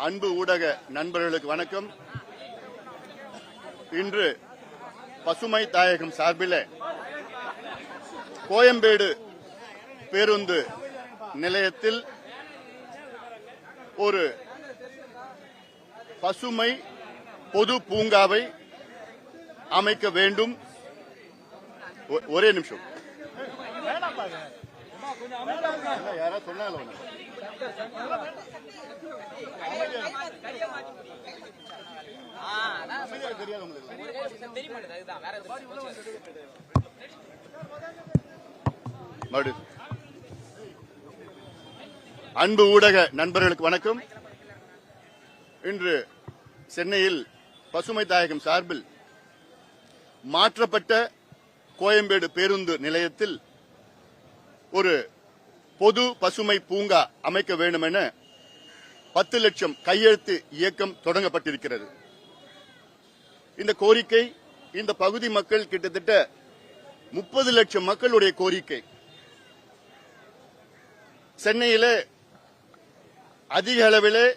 அன்பு ஊடக நண்பர்களுக்கு வணக்கம். இன்று பசுமை தாயகம் சார்பில் கோயம்பேடு பேருந்து நிலையத்தில் ஒரு பசுமை பொது பூங்காவை அமைக்க வேண்டும். ஒ- ஒரே நிமிஷம். தெரியாது உங்களுக்கு அன்பு ஊடக நண்பர்களுக்கு வணக்கம். இன்று சென்னையில் பசுமை தாயகம் சார்பில் மாற்றப்பட்ட கோயம்பேடு பேருந்து நிலையத்தில் ஒரு பொது பசுமை பூங்கா அமைக்க வேண்டும் என பத்து லட்சம் கையெழுத்து இயக்கம் தொடங்கப்பட்டிருக்கிறது. இந்த கோரிக்கை இந்த பகுதி மக்கள் கிட்டத்தட்ட முப்பது லட்சம் மக்களுடைய கோரிக்கை. சென்னையில அதிக அளவிலே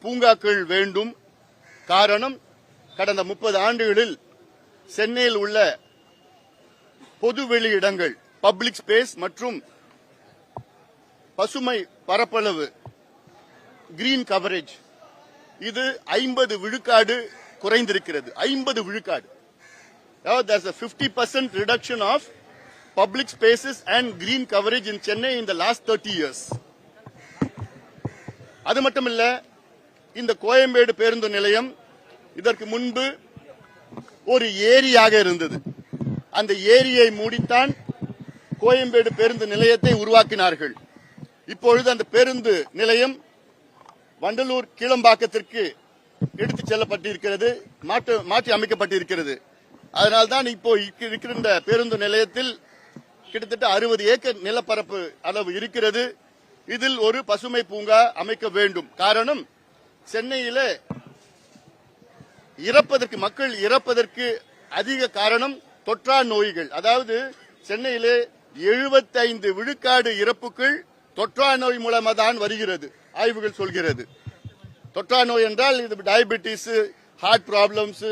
பூங்காக்கள் வேண்டும். காரணம் கடந்த முப்பது ஆண்டுகளில் சென்னையில் உள்ள பொதுவெளி இடங்கள் பப்ளிக் ஸ்பேஸ் மற்றும் பசுமை பரப்பளவு கிரீன் கவரேஜ் இது ஐம்பது விழுக்காடு குறைந்திருக்கிறது. ஐம்பது விழுக்காடு. Now, there's a 50% reduction of public spaces and green coverage in Chennai in the last 30 years. அது மட்டும் இல்ல இந்த கோயம்பேடு பேருந்து நிலையம் இதற்கு முன்பு ஒரு ஏரியாக இருந்தது. அந்த ஏரியை மூடித்தான் கோயம்பேடு பேருந்து நிலையத்தை உருவாக்கினார்கள். இப்பொழுது அந்த பேருந்து நிலையம் வண்டலூர் கீழம்பாக்கத்திற்கு எடுத்துச் செல்லப்பட்டிருக்கிறது மாற்று மாற்றி அமைக்கப்பட்டிருக்கிறது. அதனால்தான் இப்போ இருக்கின்ற பேருந்து நிலையத்தில் கிட்டத்தட்ட அறுபது ஏக்கர் நிலப்பரப்பு அளவு இருக்கிறது. இதில் ஒரு பசுமை பூங்கா அமைக்க வேண்டும். காரணம் சென்னையில இறப்பதற்கு மக்கள் இறப்பதற்கு அதிக காரணம் தொற்றா நோய்கள். அதாவது சென்னையிலே 75 விழுக்காடு இறப்புகள் தொற்றா நோய் மூலமாக தான் வருகிறது. ஆய்வுகள் சொல்கிறது. தொற்றா நோய் என்றால் இது டயபெட்டிஸ் ஹார்ட் ப்ராப்ளம்ஸ்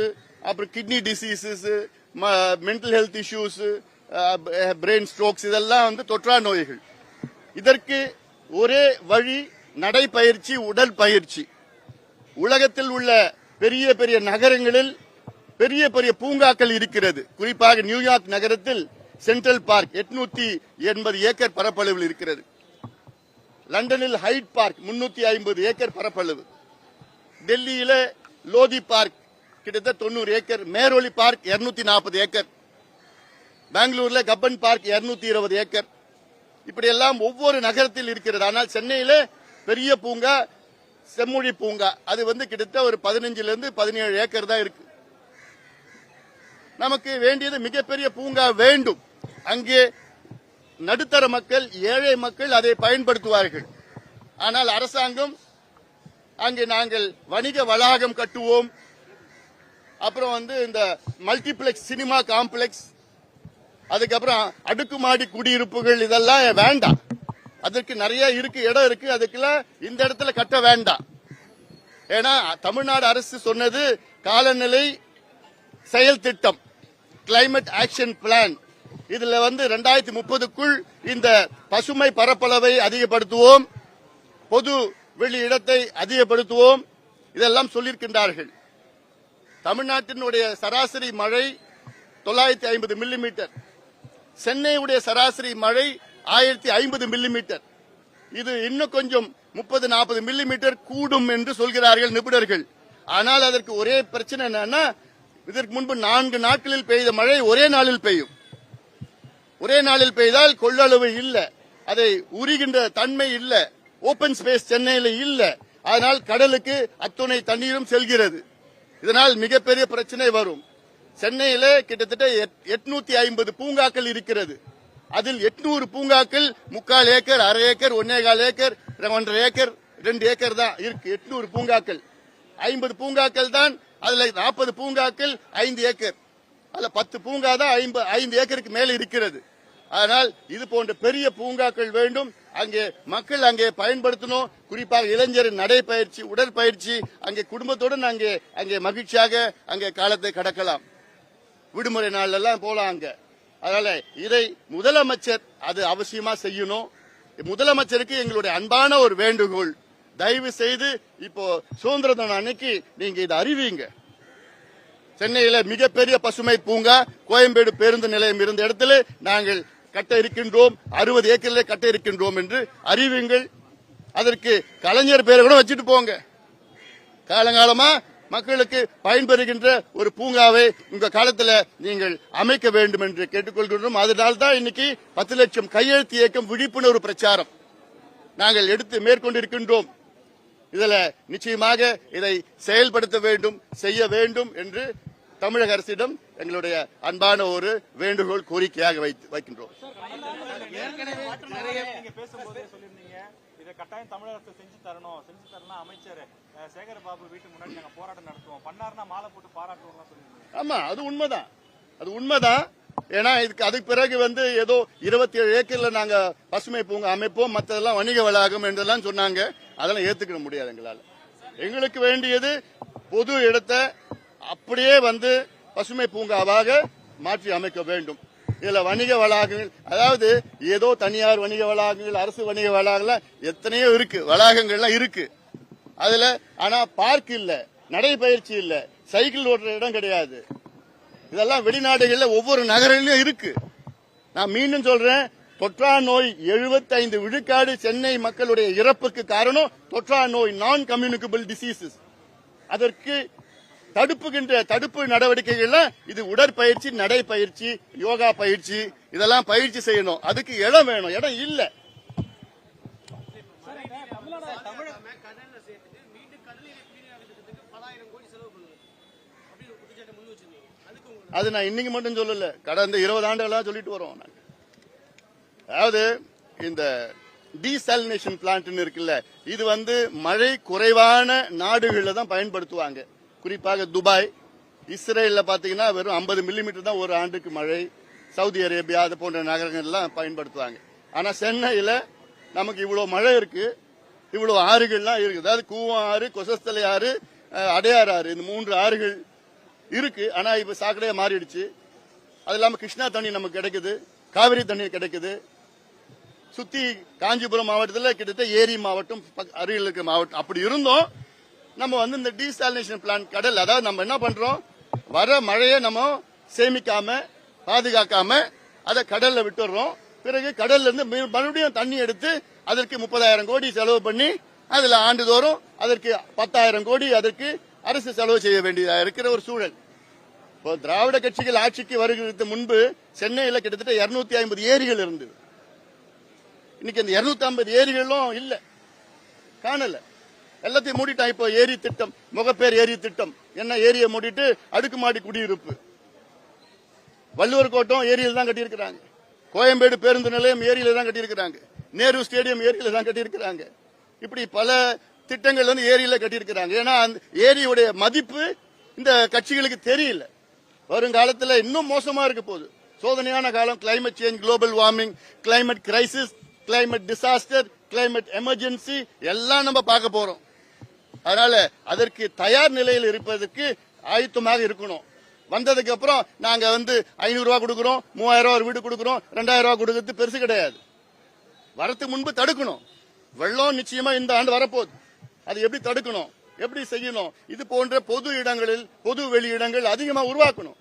அப்புறம் kidney diseases mental health issues brain strokes இதெல்லாம் வந்து தொற்றா நோய்கள். இதற்கு ஒரே வழி நடைப்பயிற்சி உடல் பயிற்சி. உலகத்தில் உள்ள பெரிய பெரிய நகரங்களில் பெரிய பெரிய பூங்காக்கள் இருக்கிறது. குறிப்பாக நியூயார்க் நகரத்தில் சென்ட்ரல் பார்க் எட்நூத்தி எண்பது ஏக்கர் பரப்பளவில் இருக்கிறது. லண்டனில் ஹைட் பார்க் முன்னூத்தி ஐம்பது ஏக்கர் பரப்பளவு. டெல்லியில லோதி பார்க் கிட்டத்தட்ட தொண்ணூறு ஏக்கர் மேரோலி பார்க் 240 நாற்பது ஏக்கர். பெங்களூர்ல கப்பன் பார்க் 220 இருபது ஏக்கர். இப்படி எல்லாம் ஒவ்வொரு நகரத்தில் இருக்கிறது. ஆனால் சென்னையில பெரிய பூங்கா செம்மொழி பூங்கா. அது வந்து கிட்டத்தட்ட ஒரு பதினஞ்சுல இருந்து பதினேழு ஏக்கர் தான் இருக்கு. நமக்கு வேண்டியது மிகப்பெரிய பூங்கா வேண்டும். அங்கே நடுத்தர மக்கள் ஏழை மக்கள் அதை பயன்படுத்துவார்கள். ஆனால் அரசாங்கம் அங்கே நாங்கள் வணிக வளாகம் கட்டுவோம். அப்புறம் வந்து இந்த மல்டிபிளெக்ஸ் சினிமா காம்ப்ளெக்ஸ் அதுக்கப்புறம் அடுக்குமாடி குடியிருப்புகள் இதெல்லாம் வேண்டாம். அதற்கு நிறைய இருக்கு இடம் இருக்கு அதுக்கெல்லாம் இந்த இடத்துல கட்ட வேண்டாம். ஏன்னா தமிழ்நாடு அரசு சொன்னது காலநிலை செயல் திட்டம் கிளைமேட் ஆக்ஷன் பிளான் இதுல வந்து ரெண்டாயிரத்தி முப்பதுக்குள் இந்த பசுமை பரப்பளவை அதிகப்படுத்துவோம். பொது வெளி இடத்தை அதிகப்படுத்துவோம். இதெல்லாம் சொல்லியிருக்கின்றார்கள். தமிழ்நாட்டினுடைய சராசரி மழை தொள்ளாயிரத்தி ஐம்பது மில்லிமீட்டர். சென்னையுடைய சராசரி மழை ஆயிரத்தி ஐம்பது மில்லிமீட்டர். இது இன்னும் கொஞ்சம் முப்பது நாற்பது மில்லிமீட்டர் கூடும் என்று சொல்கிறார்கள் நிபுணர்கள். ஆனால் அதற்கு ஒரே பிரச்சனை என்னன்னா இதற்கு முன்பு நான்கு நாட்களில் பெய்த மழை ஒரே நாளில் பெய்யும். ஒரே நாளில் பெய்தால் கொள்ளளவு இல்லை. அதை உரிகின்ற தன்மை இல்லை. ஓபன் ஸ்பேஸ் சென்னையில் இல்லை. அதனால் கடலுக்கு அத்துணை தண்ணீரும் செல்கிறது. இதனால் மிகப்பெரிய பிரச்சனை வரும். சென்னையில கிட்டத்தட்ட எட்நூத்தி ஐம்பது பூங்காக்கள் இருக்கிறது. அதில் எட்நூறு பூங்காக்கள் முக்கால் ஏக்கர் அரை ஏக்கர் ஒன்னேகால் ஏக்கர் ஒன்றரை ஏக்கர் ரெண்டு ஏக்கர் தான் இருக்கு. எட்நூறு பூங்காக்கள். ஐம்பது பூங்காக்கள் தான் அதுல நாற்பது பூங்காக்கள் ஐந்து ஏக்கர். அதுல பத்து பூங்கா தான் ஐம்பது ஐந்து ஏக்கருக்கு மேல இருக்கிறது. ஆனால் இது போன்ற பெரிய பூங்காக்கள் வேண்டும். அங்கே மக்கள் அங்கே பயன்படுத்தணும். குறிப்பாக இளைஞரின் நடைப்பயிற்சி உடற்பயிற்சி அங்கே குடும்பத்துடன் அங்கே அங்கே மகிழ்ச்சியாக அங்கே காலத்தை கடக்கலாம். விடுமுறை நாள்ல எல்லாம் போலாம் அங்க. அதனால இதை முதலமைச்சர் அது அவசியமா செய்யணும். முதலமைச்சருக்கு எங்களுடைய அன்பான ஒரு வேண்டுகோள். தயவு செய்து இப்போ சுதந்திர தினம் அன்னைக்கு நீங்க இதை அறிவிங்க. சென்னையில மிகப்பெரிய பசுமை பூங்கா கோயம்பேடு பேருந்து நிலையம் இருந்த இடத்துல நாங்கள் கட்ட இருக்கின்றோம் அறுபது ஏக்கரிலே கட்ட இருக்கின்றோம் என்று அறிவிங்கள் அதற்கு கலைஞர் பேரை கூட வச்சுட்டு போங்க. காலங்காலமா மக்களுக்கு பயன்பெறுகின்ற ஒரு பூங்காவை உங்க காலத்தில் நீங்கள் அமைக்க வேண்டும் என்று கேட்டுக்கொள்கின்றோம். அதனால தான் இன்னைக்கு பத்து லட்சம் கையெழுத்து இயக்கம் விழிப்புணர்வு பிரச்சாரம் நாங்கள் எடுத்து மேற்கொண்டிருக்கின்றோம். இதுல நிச்சயமாக இதை செயல்படுத்த வேண்டும் செய்ய வேண்டும் என்று தமிழக அரசிடம் எங்களுடைய அன்பான ஒரு வேண்டுகோள் கோரிக்கையாக வைத்து வைக்கின்றோம். கட்டாயம் தமிழக அரசு செஞ்சு தரணும். செஞ்சு தரணும் அமைச்சர் அஹ், சேகர் பாபு வீட்டு முன்னாடி நாங்க போராட்டம் நடத்துவோம். மாலை போட்டு பாராட்டுவோம்லாம் ஆமா அது உண்மைதான். அது உண்மைதான். ஏன்னா இதுக்கு அதுக்கு பிறகு வந்து ஏதோ இருபத்தி ஏழு ஏக்கர்ல நாங்க பசுமை பூங்கா அமைப்போம். மத்ததெல்லாம் வணிக வளாகம் என்றெல்லாம் சொன்னாங்க. அதெல்லாம் ஏத்துக்க முடியாது எங்களால. எங்களுக்கு வேண்டியது பொது இடத்தை அப்படியே வந்து பசுமை பூங்காவாக மாற்றி அமைக்க வேண்டும். இதுல வணிக வளாகங்கள் அதாவது ஏதோ தனியார் வணிக வளாகங்கள் அரசு வணிக வளாகங்கள் எத்தனையோ இருக்கு. வளாகங்கள்லாம் இருக்கு. அதுல ஆனா பார்க் இல்ல நடைபயிற்சி இல்ல சைக்கிள் ஓட்டுற இடம் கிடையாது. இதெல்லாம் வெளிநாடுகள்ல ஒவ்வொரு நகரிலும் இருக்கு. நான் மீண்டும் சொல்றேன் தொற்றா நோய் 75 விழுக்காடு சென்னை மக்களுடைய இறப்புக்கு காரணம் தொற்றா நோய் நான் கம்யூனிகபிள் டிசீசஸ் அதற்கு தடுப்புகின்ற தடுப்பு நடவடிக்கைகள்ல இது உடற்பயிற்சி நடைப்பயிற்சி யோகா பயிற்சி இதெல்லாம் பயிற்சி செய்யணும். அதுக்கு இடம் வேணும். இடம் இல்ல. அது நான் இன்னைக்கு மட்டும் சொல்லல. கடந்த இருபது ஆண்டுகளா சொல்லிட்டு வரோம் நாங்க. அதாவது இந்த டீசாலினேஷன் பிளான்ட்னு இருக்குல்ல இது வந்து மழை குறைவான நாடுகள்ல தான் பயன்படுத்துவாங்க. குறிப்பாக துபாய் இஸ்ரேலில் பார்த்தீங்கன்னா வெறும் 50 மில்லிமீட்டர் தான் ஒரு ஆண்டுக்கு மழை சவுதி அரேபியா அது போன்ற நகரங்கள்லாம் பயன்படுத்துவாங்க. ஆனால் சென்னையில் நமக்கு இவ்வளோ மழை இருக்கு இவ்வளோ ஆறுகள்லாம் இருக்குது அதாவது கூவம் ஆறு கொசஸ்தலை ஆறு அடையார் அடையாறு ஆறு இந்த மூன்று ஆறுகள் இருக்கு. ஆனால் இப்போ சாக்கடையாக மாறிடுச்சு. அது இல்லாமல் கிருஷ்ணா தண்ணி நமக்கு கிடைக்குது காவிரி தண்ணி கிடைக்குது. சுற்றி காஞ்சிபுரம் மாவட்டத்தில் கிட்டத்தட்ட ஏரி மாவட்டம் அருகில் இருக்க மாவட்டம். அப்படி இருந்தோம் நம்ம வந்து இந்த டீசாலினேஷன் பிளான் கடல் அதாவது நம்ம என்ன பண்றோம்? வர மழையை நம்ம சேமிக்காம பாதுகாக்காம அதை கடல்ல விட்டுறோம் பிறகு கடல்ல இருந்து மறுபடியும் தண்ணி எடுத்து அதற்கு முப்பதாயிரம் கோடி செலவு பண்ணி அதுல ஆண்டுதோறும் அதற்கு பத்தாயிரம் கோடி அதற்கு அரசு செலவு செய்ய வேண்டியதா இருக்கிற ஒரு சூழல். இப்போ திராவிட கட்சிகள் ஆட்சிக்கு வருகிறதுக்கு முன்பு சென்னையில கிட்டத்தட்ட 250 ஐம்பது ஏரிகள் இருந்தது. இன்னைக்கு அந்த 250 ஐம்பது ஏரிகளும் இல்லை. காணல. எல்லாத்தையும் மூடிட்டான் இப்போ ஏரி திட்டம் முகப்பேர் ஏரி திட்டம். என்ன ஏரியை மூடிட்டு அடுக்குமாடி குடியிருப்பு. வள்ளுவர் கோட்டம் ஏரியில் தான் கட்டியிருக்கிறாங்க. கோயம்பேடு பேருந்து நிலையம் ஏரியில தான் கட்டியிருக்கிறாங்க. நேரு ஸ்டேடியம் ஏரியில தான் கட்டியிருக்கிறாங்க. இப்படி பல திட்டங்கள் வந்து ஏரியில கட்டியிருக்கிறாங்க. ஏன்னா அந்த ஏரியுடைய மதிப்பு இந்த கட்சிகளுக்கு தெரியல. வருங்காலத்தில் இன்னும் மோசமா இருக்க போகுது. சோதனையான காலம் climate change global warming climate crisis climate disaster climate emergency எல்லாம் நம்ம பார்க்க போறோம். அதனால அதற்கு தயார் நிலையில் இருப்பதற்கு ஆயத்தமாக இருக்கணும். வந்ததுக்கு அப்புறம் நாங்க வந்து ஐநூறு கொடுக்குறோம் மூவாயிரம் ரூபா ஒரு வீடு கொடுக்குறோம் ரெண்டாயிரம் ரூபா கொடுக்கறது பெருசு கிடையாது. வரத்துக்கு முன்பு தடுக்கணும். வெள்ளம் நிச்சயமா இந்த ஆண்டு வரப்போகுது. அது எப்படி தடுக்கணும்? எப்படி செய்யணும்? இது போன்ற பொது இடங்களில் பொது வெளி இடங்கள் அதிகமா உருவாக்கணும்.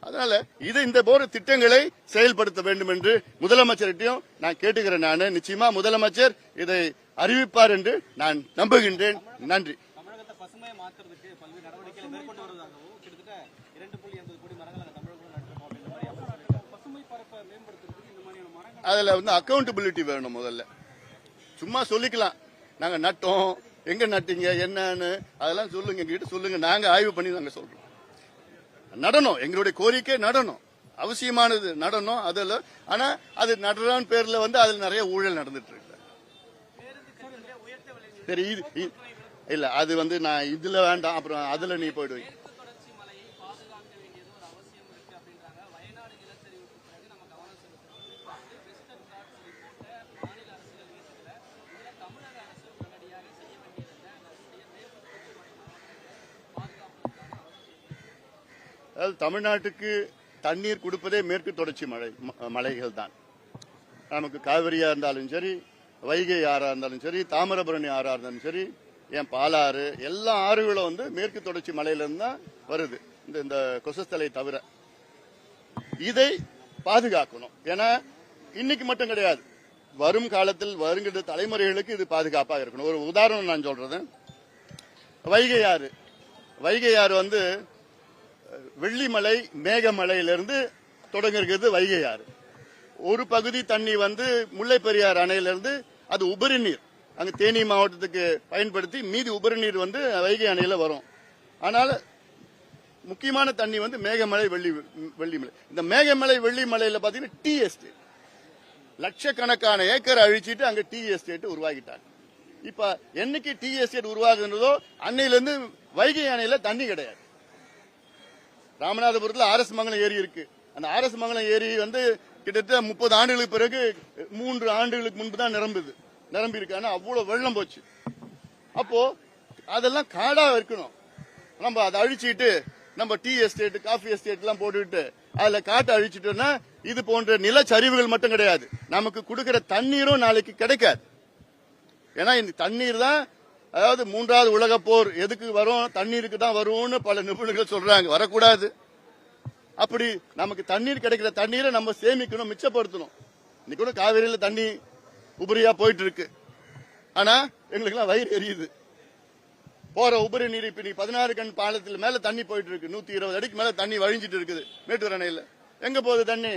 அதனால இது இந்த போற திட்டங்களை செயல்படுத்த வேண்டும் என்று முதலமைச்சர்கிட்டையும் நான் கேட்டுக்கிறேன் நான். நிச்சயமா முதலமைச்சர் இதை அறிவிப்பார் என்று நான் நம்புகின்றேன். நன்றி. நாங்கள் அதுல வந்து அக்கௌண்டபிலிட்டி வேணும் முதல்ல. சும்மா சொல்லிக்கலாம். நாங்க நட்டோம். எங்க நட்டீங்க? என்னன்னு? அதெல்லாம் சொல்லுங்க. எங்ககிட்ட சொல்லுங்க. நாங்க ஆய்வு பண்ணி நாங்க சொல்றோம். நடனம் எங்களுடைய கோரிக்கை நடனம் அவசியமானது நடனம் அதுல ஆனா அது நடனம் பேர்ல வந்து அதுல நிறைய ஊழல் நடந்துட்டு இருக்கு. தெரியுது இது இல்லை அது வந்து நான் இதுல வேண்டாம் அப்புறம் அதுல நீ போயிடுவீங்க அதாவது தமிழ்நாட்டுக்கு தண்ணீர் கொடுப்பதே மேற்கு தொடர்ச்சி மலை மலைகள் தான் நமக்கு காவிரியாக இருந்தாலும் சரி வைகை ஆறா இருந்தாலும் சரி தாமிரபரணி ஆறா இருந்தாலும் சரி என் பாலாறு எல்லா ஆறுகளும் வந்து மேற்கு தொடர்ச்சி மலையிலிருந்து தான் வருது. இந்த இந்த கொசஸ்தலை தவிர. இதை பாதுகாக்கணும். ஏன்னா இன்னைக்கு மட்டும் கிடையாது. வரும் காலத்தில் வருகின்ற தலைமுறைகளுக்கு இது பாதுகாப்பாக இருக்கணும். ஒரு உதாரணம் நான் சொல்றது. வைகை ஆறு. வைகை ஆறு வந்து வெள்ளிமலை மேகமலையிலிருந்து தொடங்குகிறது வைகை ஆறு. ஒரு பகுதி தண்ணி வந்து முல்லை பெரியார் அணையிலிருந்து அது உபரி நீர். அங்க தேனி மாவட்டத்துக்கு பயன்படுத்தி மீதி உபரி நீர் வந்து வைகை அணையில வரும். ஆனால் முக்கியமான தண்ணி வந்து மேகமலை வெள்ளி வெள்ளிமலை. இந்த மேகமலை வெள்ளிமலையில பாத்தீங்கன்னா டீ எஸ்டேட் லட்சக்கணக்கான ஏக்கர் அழிச்சிட்டு அங்க டீ எஸ்டேட் உருவாக்கிட்டாங்க இப்ப என்னைக்கு டீ எஸ்டேட் உருவாகுன்றதோ அன்னையிலிருந்து வைகை அணையில தண்ணி கிடையாது. ராமநாதபுரத்துல ஆர்எஸ் மங்கலம் ஏரி இருக்கு. அந்த ஆர்எஸ் மங்கலம் ஏரி வந்து கிட்டத்தட்ட முப்பது ஆண்டுகளுக்கு பிறகு மூன்று ஆண்டுகளுக்கு முன்பு தான் நிரம்புது. நிரம்பி இருக்கு ஆனா அவ்வளவு வெள்ளம் போச்சு. அப்போ அதெல்லாம் காடா இருக்கணும். நம்ம அதை அழிச்சிட்டு நம்ம டீ எஸ்டேட் காஃபி எஸ்டேட் எல்லாம் போட்டுக்கிட்டு அதுல காட்டை அழிச்சிட்டோம்னா இது போன்ற நிலச்சரிவுகள் மட்டும் கிடையாது. நமக்கு கொடுக்கிற தண்ணீரும் நாளைக்கு கிடைக்காது. ஏன்னா இந்த தண்ணீர் தான் அதாவது மூன்றாவது உலக போர் எதுக்கு வரும் தண்ணீருக்கு தான் வரும்னு பல நிபுணர்கள் சொல்றாங்க. வரக்கூடாது. அப்படி நமக்கு தண்ணீர் கிடைக்கிற தண்ணீரை நம்ம சேமிக்கணும் மிச்சப்படுத்தணும். இன்னைக்கு கூட காவேரியில தண்ணி உபரியா போயிட்டு இருக்கு ஆனா எங்களுக்கெல்லாம் வயிறு எரியுது. போற உபரி நீர் இப்ப நீ பதினாறு கண் பாலத்தில் மேல தண்ணி போயிட்டு இருக்கு நூத்தி இருபது அடிக்கு மேல தண்ணி வழிஞ்சிட்டு இருக்குது மேட்டூர் அணையில. எங்க போகுது தண்ணி?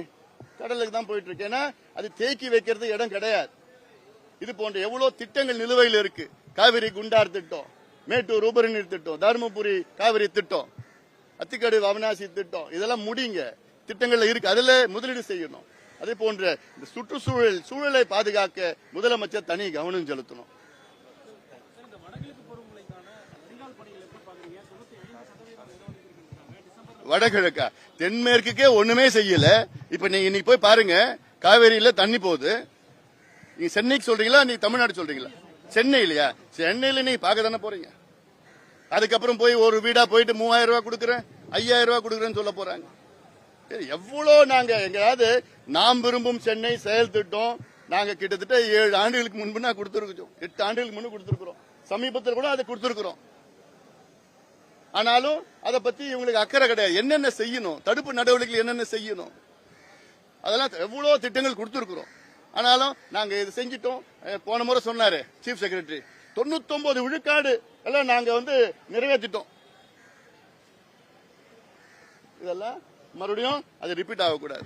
கடலுக்கு தான் போயிட்டு இருக்கு ஏன்னா அது தேக்கி வைக்கிறது இடம் கிடையாது. இது போன்ற எவ்வளவு திட்டங்கள் நிலுவையில் இருக்கு. காவிரி குண்டார் திட்டம் மேட்டூர் உபரி நீர் திட்டம் தருமபுரி காவிரி திட்டம். அத்திக்கடு அவினாசி திட்டம். இதெல்லாம் முடிங்க. திட்டங்கள்ல இருக்கு. அதுல முதலீடு செய்யணும். அதே போன்ற இந்த சுற்றுச்சூழல் சூழலை பாதுகாக்க முதலமைச்சர் தனி கவனம் செலுத்தணும். வடகிழக்கா? தென்மேற்குக்கே ஒண்ணுமே செய்யல. இப்ப நீங்க இன்னைக்கு போய் பாருங்க. காவேரியில தண்ணி போகுது. நீங்க சென்னைக்கு சொல்றீங்களா? நீங்க தமிழ்நாடு சொல்றீங்களா? சென்னை இல்லையா? சென்னையில நீங்க பார்க்க தானே போறீங்க. அதுக்கப்புறம் போய் ஒரு வீடா போயிட்டு மூவாயிரம் ரூபாய் கொடுக்குறேன் ஐயாயிரம் ரூபாய் கொடுக்குறேன்னு சொல்ல போறாங்க. சரி, எவ்வளோ நாங்க எங்கேயாவது நாம் விரும்பும் சென்னை செயல் திட்டம் நாங்க கிட்டத்தட்ட ஏழு ஆண்டுகளுக்கு முன்பு நான் கொடுத்துருக்கோம் எட்டு ஆண்டுகளுக்கு முன்பு கொடுத்துருக்கிறோம். சமீபத்தில் கூட அதை கொடுத்துருக்கிறோம். ஆனாலும் அதை பத்தி இவங்களுக்கு அக்கறை கிடையாது. என்னென்ன செய்யணும்? தடுப்பு நடவடிக்கைகள் என்னென்ன செய்யணும்? அதெல்லாம் எவ்வளோ திட்டங்கள் கொடுத்துருக்குறோம். ஆனாலும் நாங்கள் இது செஞ்சிட்டோம். போன முறை சொன்னாரு சீஃப் செக்ரட்டரி தொண்ணூத்தொன்பது விழுக்காடு எல்லாம் நாங்க வந்து நிறைவேற்றிட்டோம். இதெல்லாம் மறுபடியும் அது ரிப்பீட் ஆகக்கூடாது.